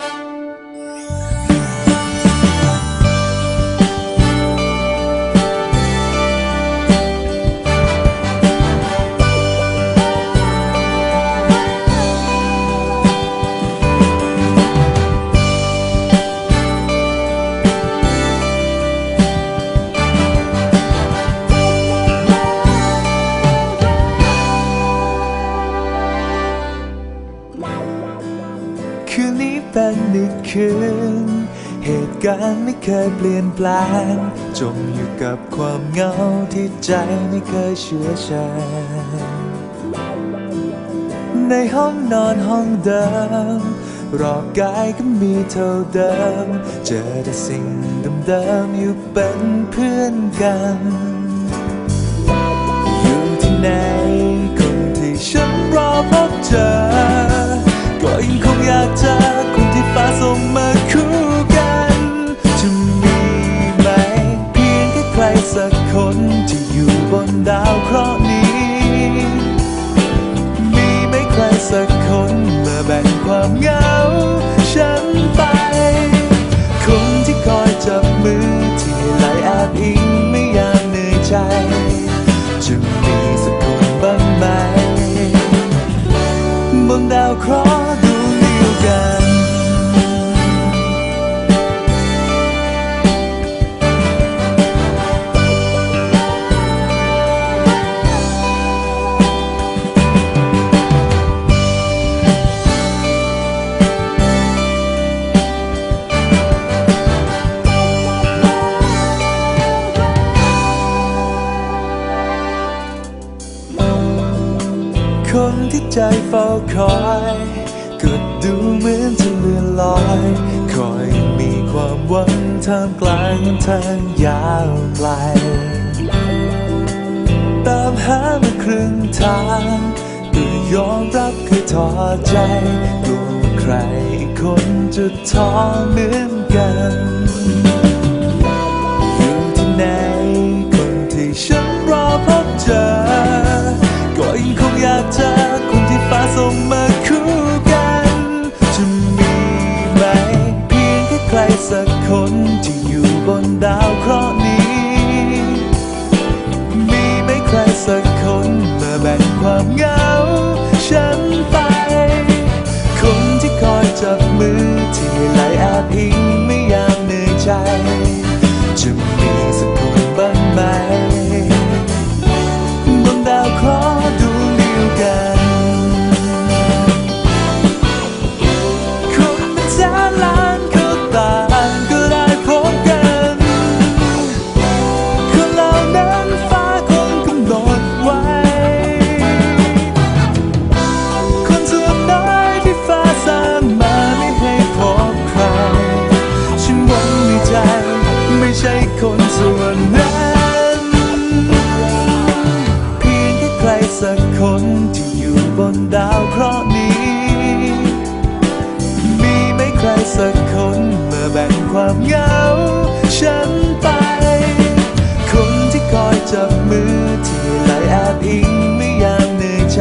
คื คืน เหตุการณ์ไม่เคยเปลี่ยนแปลง จมอยู่กับความเหงาที่ใจไม่เคยเชื่อชันในห้องนอนห้องเดิม รอบกายก็มีเท่าเดิม เจอแต่สิ่งเดิมๆอยู่เป็นเพื่อนกัน บ่งความเหงา ฉันไป คนที่คอยจับมือที่ไหลแอบอิงไม่อยากเหนื่อยใจ จะมีสักคนบ้างไหมบนดาวเคราะห์ คนที่ใจเฝ้าคอยก็ดูเหมือนจะเลื่อนลอย คอยมีความหวังท่ามกลางทางยาวไกล ตามหามาครึ่งทางก็ยอมรับคือท้อใจ กลัวใครคนจะท้อเหมือนกัน นดาวเคราะห์นี้ มีไหมใครสักคนมาแบ่งความเหงา ฉันไป คนที่คอยจับมือที่ไหลแอบอิงไม่ยากเหนื่อยใจ จะมีสักคนบ้างไหมบนดาวเคราะห์ดวงเดียวกันคนเป็นแสนล้าน ใช่คนส่วนนั้นเพียงแค่ใครสักคนที่อยู่บนดาวเคราะห์นี้ มีไหมใครสักคนมาแบ่งความเหงาฉันไป คนที่คอยจับมือที่ไหลแอบอิงไม่ยากเหนื่อยใจ